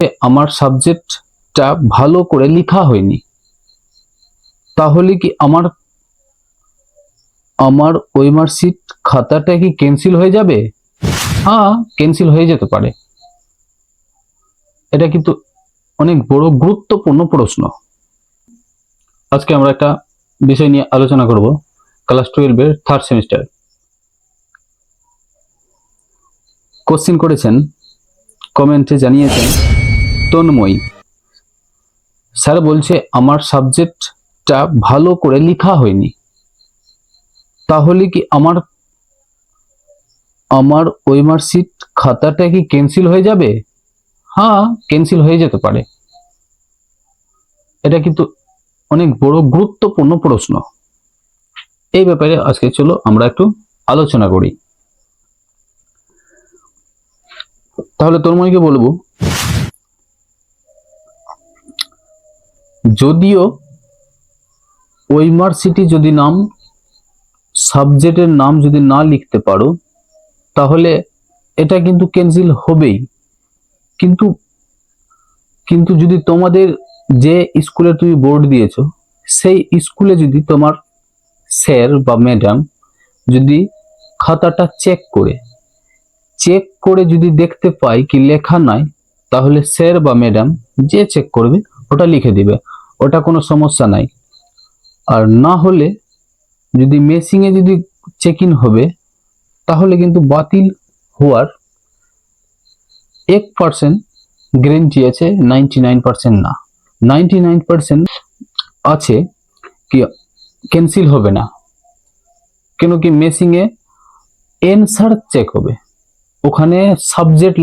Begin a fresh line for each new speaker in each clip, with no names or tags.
আমার সাবজেক্টটা ভালো করে লেখা হয়নি। তাহলে কি আমার আমার ওই মার্কশিট খাতাটা কি ক্যান্সেল হয়ে যাবে? হ্যাঁ ক্যান্সেল হয়ে যেতে পারে। এটা কিন্তু অনেক বড় গুরুত্বপূর্ণ প্রশ্ন। আজকে আমরা একটা বিষয় নিয়ে আলোচনা করব ক্লাস টুয়েলভের থার্ড সেমিস্টার কোশ্চিন করেছেন কমেন্টে জানিয়েছেন তন্ময়ী স্যার বলছে, আমার সাবজেক্টটা ভালো করে লেখা হয়নি। তাহলে কি আমার আমার ওই মার্কশিট খাতাটা কি ক্যান্সেল হয়ে যাবে? হ্যাঁ ক্যান্সেল হয়ে যেতে পারে। এটা কিন্তু অনেক বড় গুরুত্বপূর্ণ প্রশ্ন। এই ব্যাপারে আজকে চলো আমরা একটু আলোচনা করি। তাহলে তন্ময়কে বলব যদিও ওই মার্কশিটে যদি নাম, সাবজেক্টের নাম যদি না লিখতে পারো, তাহলে এটা কিন্তু ক্যান্সেল হবেই। কিন্তু কিন্তু যদি তোমাদের যে স্কুলে তুমি বোর্ড দিয়েছ, সেই স্কুলে যদি তোমার স্যার বা ম্যাডাম যদি খাতাটা চেক করে চেক করে যদি দেখতে পাই কি লেখা নাই, তাহলে স্যার বা ম্যাডাম যে চেক করবে, ওটা লিখে দিবে। ওটা কোনো সমস্যা নাই। আর না হলে যদি মেসিংয়ে যদি চেক ইন হবে, তাহলে কিন্তু বাতিল হওয়ার এক পার্সেন্ট গ্যারেন্টি আছে নাইনটি নাইন পার্সেন্ট না। নাইনটি নাইন পার্সেন্ট আছে কি ক্যান্সেল হবে না। কেন কি মেসিংয়ে এনসার চেক হবে। ওখানে সাবজেক্ট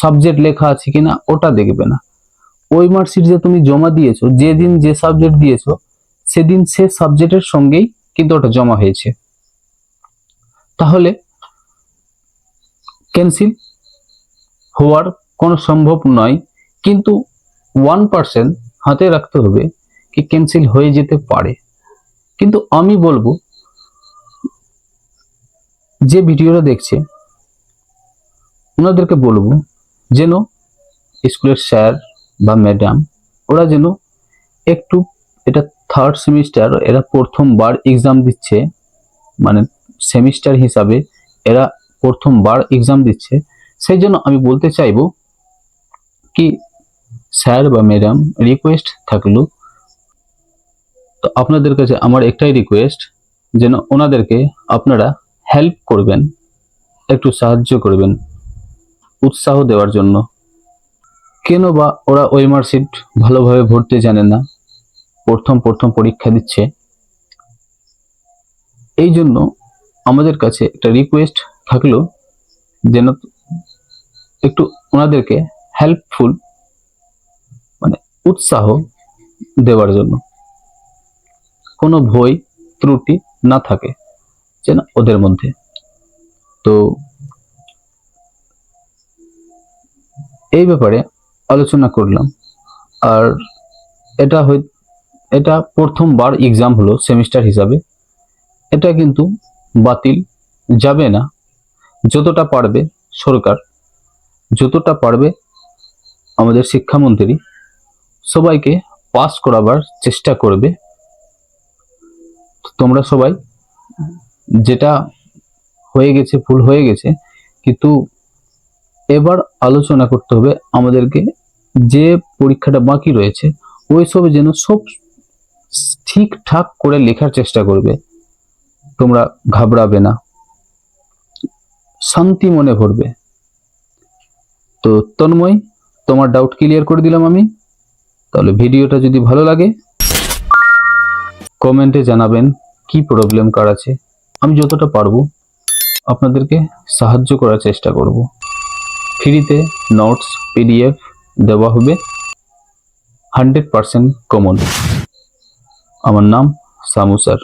সাবজেক্ট লেখা আছে কিনা, ওটা দেখবে না। ওই মার্কশিট যে তুমি জমা দিয়েছ, যেদিন যে সাবজেক্ট দিয়েছ, সেদিন সে সাবজেক্টের সঙ্গেই কিন্তু ওটা জমা হয়েছে। তাহলে ক্যান্সেল হওয়ার কোনো সম্ভব নয়, কিন্তু ওয়ান পার্সেন্ট হাতে রাখতে হবে কি ক্যান্সেল হয়ে যেতে পারে। কিন্তু আমি বলব, যে ভিডিওটা দেখছে, ওনাদেরকে বলব, যেন স্কুলের স্যার বা ম্যাডাম ওরা যেন একটু, এটা থার্ড সেমিস্টার এরা প্রথমবার এক্সাম দিচ্ছে মানে সেমিস্টার হিসাবে এরা প্রথমবার এক্সাম দিচ্ছে। সেই জন্য আমি বলতে চাইব কি স্যার বা ম্যাডাম রিকোয়েস্ট থাকল। তো আপনাদের কাছে আমার একটাই রিকোয়েস্ট যেন ওনাদেরকে আপনারা হেল্প করবেন, একটু সাহায্য করবেন, উৎসাহ দেওয়ার জন্য। কেন বা ওরা ওই মার্কশিট ভালোভাবে ভরতে জানে না? প্রথম প্রথম পরীক্ষা দিচ্ছে। এই জন্য আমাদের কাছে একটা রিকোয়েস্ট থাকল যেন একটু ওনাদেরকে হেল্পফুল মানে উৎসাহ দেওয়ার জন্য। কোনো ভয়, ত্রুটি না থাকে যেন ওদের মধ্যে। তো এই ব্যাপারে আলোচনা করলাম। আর এটা এটা প্রথমবার এক্সাম হলো সেমিস্টার হিসাবে। এটা কিন্তু বাতিল যাবে না। যতটা পারবে সরকার, যতটা পারবে আমাদের শিক্ষামন্ত্রী, সবাইকে পাস করাবার চেষ্টা করবে। তোমরা সবাই, যেটা হয়ে গেছে, ভুল হয়ে গেছে, কিন্তু এবার আলোচনা করতে হবে আমাদেরকে যে পরীক্ষাটা বাকি রয়েছে, ওই সব যেন সব ঠিকঠাক করে লেখার চেষ্টা করবে। তোমরা ঘাবড়াবে না। শান্তি মনে ভরবে। তো তন্ময়, তোমার ডাউট ক্লিয়ার করে দিলাম আমি। তাহলে ভিডিওটা যদি ভালো লাগে কমেন্টে জানাবেন কি প্রবলেম কার আছে। আমি যতটা পারব আপনাদেরকে সাহায্য করার চেষ্টা করব। ফ্রিতে নোটস পিডিএফ দেওয়া হবে। Hundred percent common. আমার নাম সামু স্যার।